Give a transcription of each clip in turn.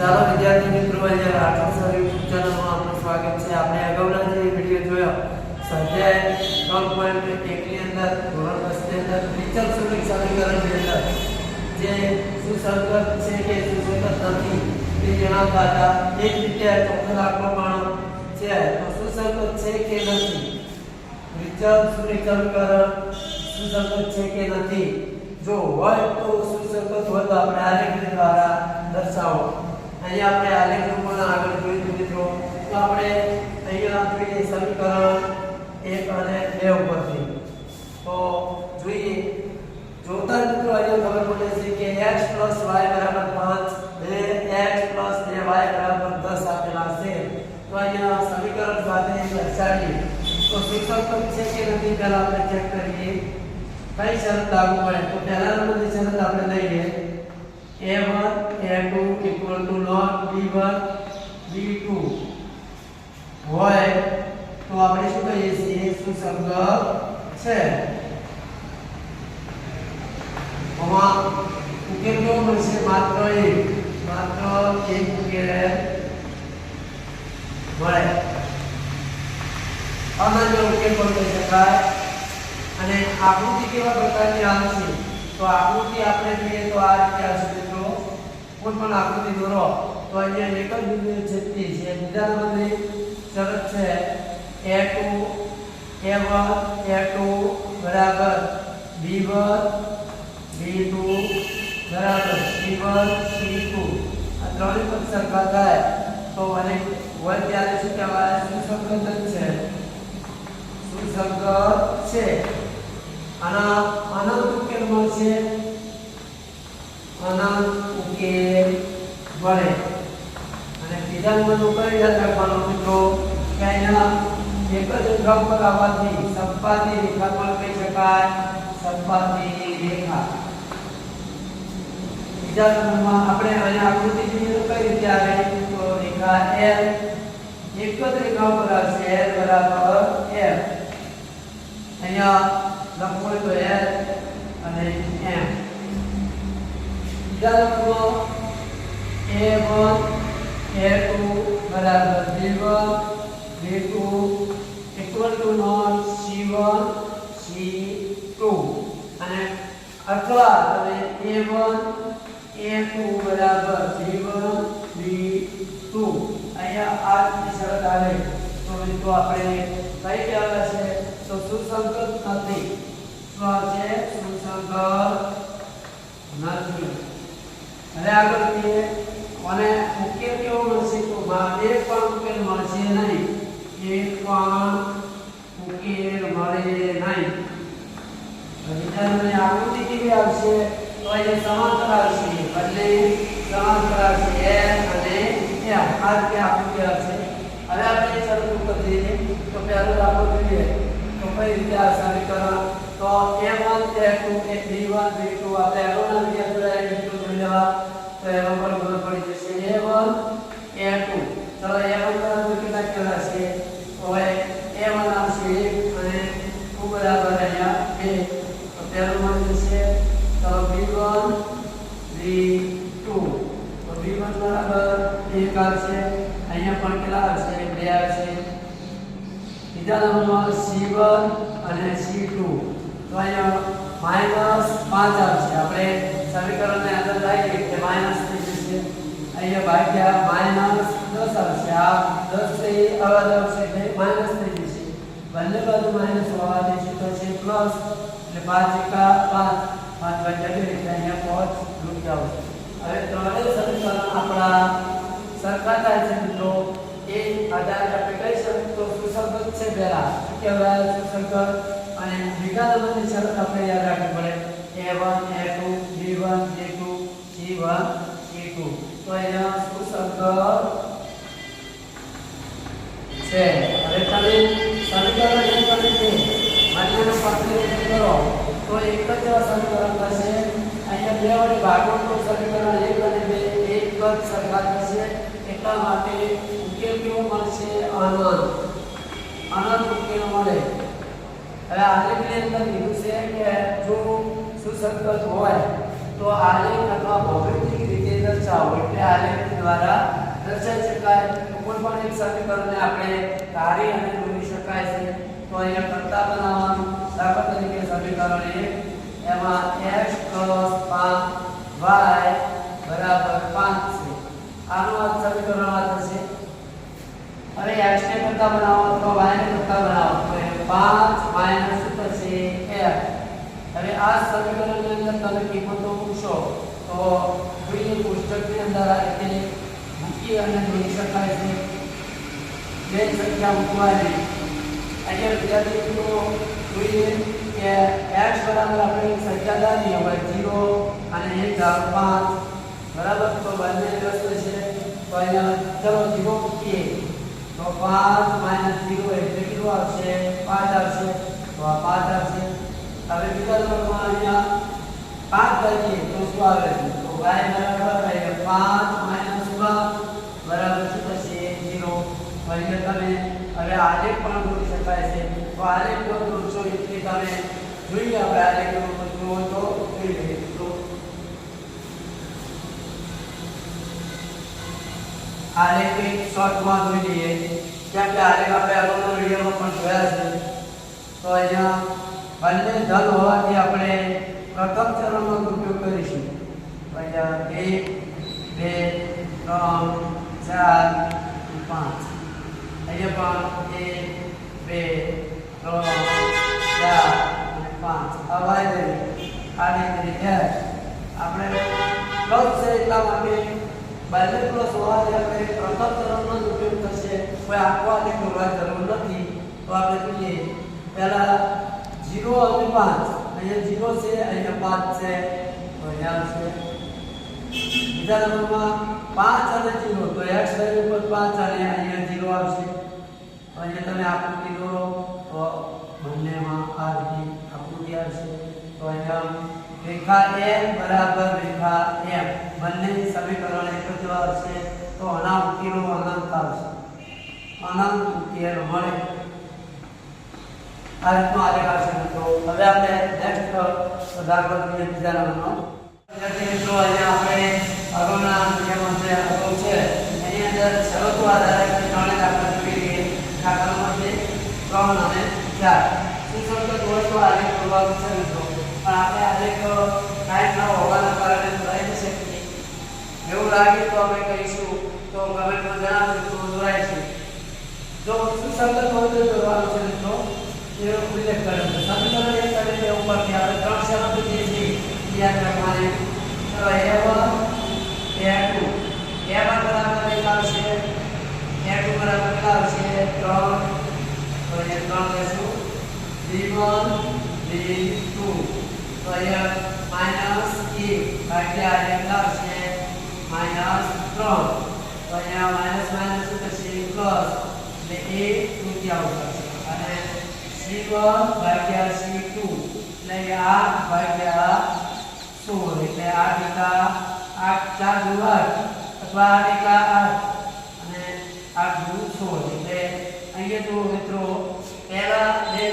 ચાલો વિદ્યાર્થી મિત્રો આજે આઠમ સારી યુટ્યુબ ચેનલમાં આપનું સ્વાગત છે. આપણે અગાઉના જે વીડિયો જોયો, સ્વાધ્યાય ત્રણ પોઈન્ટ એકની અંદર, ધોરણ દસની અંદર ત્રિચલ સુલિક સમીકરણની અંદર, જે સુસંગત છે કે સુસંગત નથી તે જણાવતા હતા. એ જ રીતે ચોખ્ખો દાખલો પણ છે, તો સુસંગત છે કે નથી? ત્રિચલ સુલિક સમીકરણ સુસંગત છે કે નથી? જો હોય તો સુસંગત હોય તો આપણે આલેખ દ્વારા દર્શાવો. અહીંયા આપણે આલેખ રૂપોના આગળ જોઈશું મિત્રો તો આપણે અહીંયા જોઈએ સમીકરણ એક અને બે ઉપરથી તો જોઈએ જોતા જ મિત્રો અહીંયા ખબર પડે છે કે x y 5 બે x 2y 10 આપેલા છે તો અહીંયા સમીકરણ સાથે દર્શાવીએ તો સુસંગત છે કે નથી પહેલા આપણે ચેક કરીએ કઈ શરત લાગુ પડે તો પહેલા નંબરની શરત આપણે લઈએ a1 a2 equal to not b1 b2 હોય તો આપણે શું કહીએ છીએ? સુસંગત છે? આમાં ઉકેલ કેવો મળશે? માત્ર એક માત્ર એક ઉકેલ મળે. અનન્ય ઉકેલ પણ કહી શકાય. અને આકૃતિ કેવા પ્રકારની આવશે તો આકૃતિ આપણે જોઈએ તો આ રીતે આવશે. કોઈ પણ આકૃતિ દોરો, તો અહીંયા એક જ બિંદુએ છેદતી છે બીજા નંબરની શરત છે a2 a1 a2 બરાબર b1 b2 બરાબર c1 c2 આ ત્રણેય પદ સરખા થાય, તો મને વન ત્યારે શું કહેવાય? સુસંગત જ છે. સુસંગત છે. આના અનંત ઉકેલ મળશે અનંત ઉકેલ મળે અને બીજા નંબરનું ઉપર યાદ રાખવાનો મિત્રો કે અહીંયા એક જ રેખા ઉપર આવવાથી સંપાતી રેખા પણ કહી શકાય સંપાતી રેખા. બીજા નંબરમાં આપણે અહીંયા આકૃતિ જોઈએ કઈ રીતે આવે? તો રેખા L, એક જ રેખા ઉપર આવશે L બરાબર L. અહીંયા લખવું તો L અને M. બીજા નંબરમાં A1 A2 બરાબર B1 B2 equal to not C1 C2 અને અથવા તમે A1 A2 બરાબર B1 B2 અહીંયા આ જ શરત કઈ કહેવાય છે તો સુસંગત નથી. શું છે સુસંગત નથી. હવે આગળ અને ઉકેલ કેવો મળશે એક પણ ઉકેલ મળશે નહીં. એક પણ ઉકેલ મળે નહીં. વિદ્યાર્થીઓને આકૃતિ કેવી આવશે? તો અહીંયા સમાંતર આવશે. એટલે સમાંતર આવશે L અને M આ રીતે આકૃતિ આવશે. હવે આપણે ઉપર જઈએ. તો પહેલું દાખલો જોઈએ. તો કઈ રીતે આ સમીકરણ? તો a1 a2 a b1 b2 આપણે અગાઉના વિડિયો જોયા એ વિડિયો જોઈ લેવા. તો એમાં પણ ખબર પડી જશે. a1 a2 ચલો a1 કેટલા કેટલા છે? તો હવે a1 આવશે 1 અને 2 બરાબર અહીંયા 2 તો પહેલું મળી જશે તો b1 b2 તો b1 બરાબર 1 આવશે અહીંયા પણ કેટલા આવશે 2 આવશે બીજા નંબરમાં C1 અને C2 તો અહીંયા માઇનસ 5 આવશે આપણે સમીકરણને અંદર લાવીએ કે માઇનસ અહીંયા ભાગ્યા માઇનસ દસ આવશે. આ 10 થી અવાજ આવશે એટલે માઇનસ થઈ જશે. બંને બાજુ માઇનસ હોવાથી તો છે પ્લસ. એટલે પાંચ એકા 5 5 ભાગ્યા 2 એટલે અહીંયા 5 રૂપિયા આવશે. હવે ત્રણેય સમીકરણ આપણા સરખા થાય છે મિત્રો. એ આધારે આપણે કહી શકીએ તો સુસંગત છે પહેલા. કહેવાય સુસંગત? અને બીજા નંબરની શરત આપણે યાદ રાખવી પડે. A1 a2 b1 b2 c1 c2 તો અહીંયા સુસંગત છે હવે તમે સમીકરણ જે તમે છે માન્યનો પસંદ કરો તો એક જ સમીકરણ થશે અહીંયા બે વડે ભાગો તો સમીકરણ એક અને બે એક જ સરખા થશે એટલા માટે ઉકેલ કેવો મળશે અનંત અનંત ઉકેલ મળે હવે આલેખની અંદર કીધું છે કે જો સુસંગત હોય તો આલેખ અથવા ભૌમિતિક રીતે દર્શાવો દિશાઓ એટલે આલેખ દ્વારા દર્શાવી શકાય. કોઈ પણ એક સમીકરણને આપણે ધારી અને દોરી શકાય છે, તો અહીંયા કરતા બનાવવાનું. દાખલા તરીકે સમીકરણ એક, એમાં x 5y બરાબર 5 છે. આનું આ સમીકરણ આ થશે. અને x ને કરતા બનાવો અથવા y ને કરતા બનાવો, તો એ 5 માઇનસ શું થશે? f અને આ સમીકરણની અંદર તમે કિંમતો મૂકશો તો જોઈએ પુસ્તકની અંદર આ રીતે મૂકી અને જોઈ શકાય છે. બે સંખ્યા મૂકવાની. અહીંયા વિદ્યાર્થી મિત્રો જોઈએ કે એક્સ બરાબર આપણે એક સંખ્યા ધારીએ, હવે જીરો અને 1 ધારો 5 બરાબર? તો બંને વ્યસ્ત છે તો અહીંયા ચલો જીરો મૂકીએ. તો 5 0 એટલે કેટલું આવશે. પાંચ આવશે. તો આ પાંચ આવશે. હવે બીજા નંબરમાં અહીંયા પાંચ કરીએ તો શું આવે? છે y બરાબર એટલે 5 1 બરાબર શું થશે 0 તો તમે હવે આલેખ પણ જોઈએ આપણે શોર્ટમાં જોઈ લઈએ કેમ કે આલેખ આપણે અગાઉના વિડીયોમાં પણ જોયા છે તો અહીંયા બંને ધન હોવાથી આપણે પ્રથમ ઉપયોગ કરીશું. તો એક બે ત્રણ ચાર પાંચ અહીંયા પણ એક બે ત્રણ ચાર અને પાંચ આ વાય આ રીતે આપણે પ્લસ છે એટલા માટે બંને પ્લસ હોવાથી આપણે પ્રથમ તરફનો જ ઉપયોગ થશે કોઈ આખો દોરવાની જરૂર નથી તો આપણે જોઈએ પહેલા 0 અને પાંચ અહીંયા જીરો છે અહીંયા પાંચ છે અહીંયા આવશે બીજા નંબરમાં 5 અને 0 તો x વેલ્યુ પર 5 અને અહીંયા 0 આવશે. તો અહીંયા તમે આકૃતિ દોરો, તો બંનેમાં આ રીતે આકૃતિ આવશે. તો અહીંયા રેખા m બરાબર રેખા m બંને સમીકરણ એક જ આવશે. તો આના ઉકેલો અનંત આવશે. અનંત ઉકેલ મળે. આ રીતનો આલેખ આવશે. મિત્રો હવે આપણે નેક્સ્ટ દાખલો જોઈએ બીજા નંબરનો. આપણે ત્રણે દાખલા આપણે એવું લાગે તો અમે કહીશું, તો કમેન્ટમાં છે. તો દોરવાનું છે મિત્રો છે. સમીકરણ એક ઉપરથી આપણે ત્રણ શરતો ચલો a1 a2 a1 બરાબર કેટલા આવશે a2 બરાબર કેટલા આવશે 3 તો અહીંયા 3 લેશું b1 b2 તો અહીંયા માઇનસ a ભાગ્યા આ કેટલા આવશે માઇનસ 3 તો અહીંયા માઇનસ માઇનસ થશે? પ્લસ. એટલે a તૃતીયાંશ આવશે અને C1 ભાગ્યા C2 એટલે આઠ ભાગ્યા સોળ એટલે આ એકા આઠ ચાર દુ આઠ અથવા આઠ એકા આઠ. અને આઠ દુ સોળ એટલે અહીંયા જુઓ મિત્રો, પહેલા બે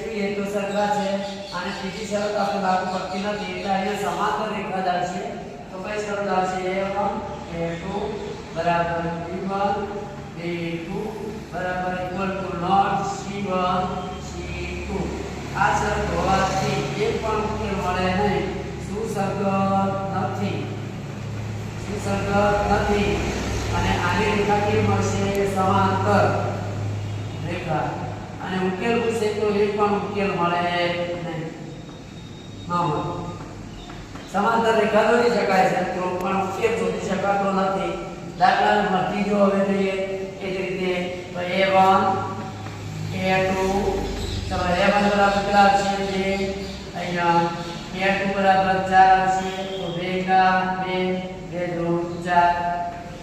જોઈએ તો સરખા છે અને ત્રીજી શરત આપણે લાગુ પડતી નથી એટલે અહીંયા સમાંતર રેખા છે. તો કઈ શરત આવશે? a1 a2 બરાબર b1 b2 બરાબર equal to not c1 c2 આ શરત હોવાથી એક પણ ઉકેલ મળે નહીં. સુસંગત નથી. સુસંગત નથી. અને આની રેખા કે મળશે? સમાંતર રેખા. અને ઉકેલ પૂછે તો એક પણ ઉકેલ મળે નહીં. સમાંતર રેખા દોરી શકાય છે, તો પણ ઉકેલ શોધી શકાતો નથી. દાખલા નંબર ત્રીજો હવે જોઈએ, એ જ રીતે તો a1 a2 ચલો a1 બરાબર કેટલા છે અહીંયા a2 બરાબર 4 આવશે, તો બે કા બે બે, દો, ચાર.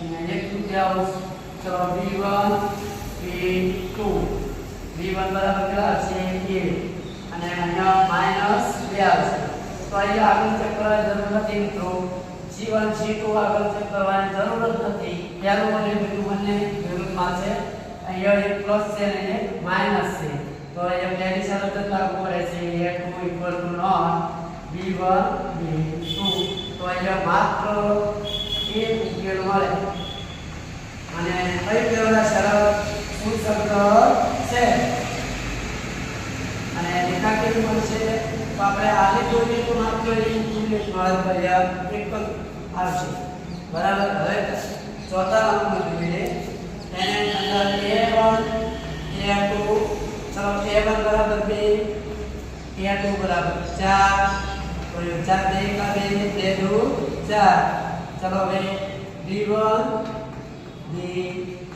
અહીંયા એક તૃતીયાંશ ચલો b1 b2 b1 બરાબર કેટલા આવશે? a અને અહીંયા માઇનસ 2 આવશે. તો અહીંયા આગળ ચેક કરવાની જરૂર નથી મિત્રો. C1 C2 આગળ ચેક કરવાની જરૂર જ નથી. પહેલું અને બીજું બંને વિરુદ્ધમાં છે. અહીંયા એક પ્લસ છે અને એક માઇનસ છે. તો અહીંયા પહેલી શરત જ લાગુ પડે છે. a2 equal to not b1 b2 તો અહીંયા માત્ર એક ઉકેલ મળે. અને કઈ કેવડા સરળ શું શબ્દ છે? અને રેખા કેવી મળશે? તો આપણે આજે જોઈએ તો માત્ર એક ઉકેલ મળે એક જ આવશે. બરાબર? હવે ચોથા નંબર જોઈએ એને અંદર a1 a2 ચલો a1 બરાબર 2 a2 બરાબર 4 4 બે કા બે બે દો 4 ચલો હવે b1 b2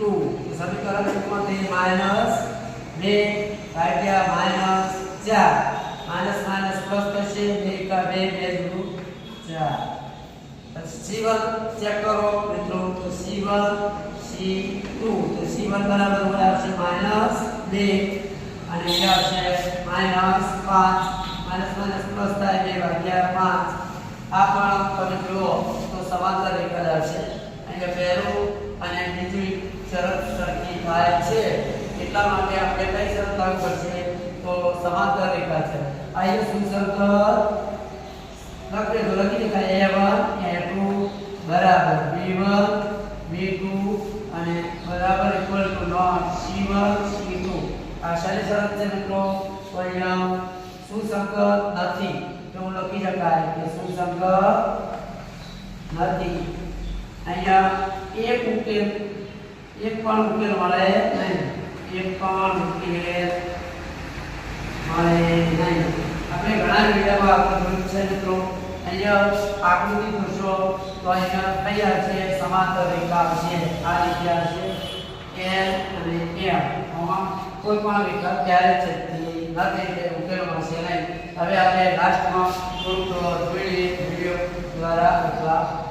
સમીકરણ એકમાંથી માઇનસ 2 ભાગ્યા માઇનસ 4 માઇનસ માઇનસ પ્લસ થશે બે કા બે બે દો 4 પછી C1 ચેક કરો મિત્રો. તો C1 C2 તો C1 બરાબર આવશે માઇનસ 2 અને આવશે માઇનસ 5 માઇનસ પ્લસ થાય બે ભાગ્યા 5 આ પણ તમે જુઓ તો સમાંતર રેખા જ અહીંયા પહેલું અને બીજી શરત સરખી થાય છે. એટલા માટે આપણે કઈ શરત લાગુ પડશે? તો સમાંતર રેખા છે. અહીંયા શું શરત? લખી લખી દેખાય a1 a2 બરાબર. B1 b2 અને બરાબર equal to not c1 c2 આ શાની શરત છે મિત્રો. અહીંયા સુસંગત નથી. તો હું લખી શકાય કે સુસંગત નથી. અહીંયા એક ઉકેલ, એક પણ ઉકેલ મળે નહીં. એક પણ ઉકેલ મળે નહીં. આપણે ઘણા વિડીયોમાં આપણે છે મિત્રો. અહીંયા આકૃતિ જોશો તો અહીંયા તૈયાર છે, સમાંતર રેખા છે. આ રીતે છે એલ અને એમ આમાં કોઈ પણ રેખા ક્યારે છેદતી નથી તે ઉકેલ મળશે નહીં. હવે આપણે લાસ્ટમાં થોડુંક વીડિયો દ્વારા અથવા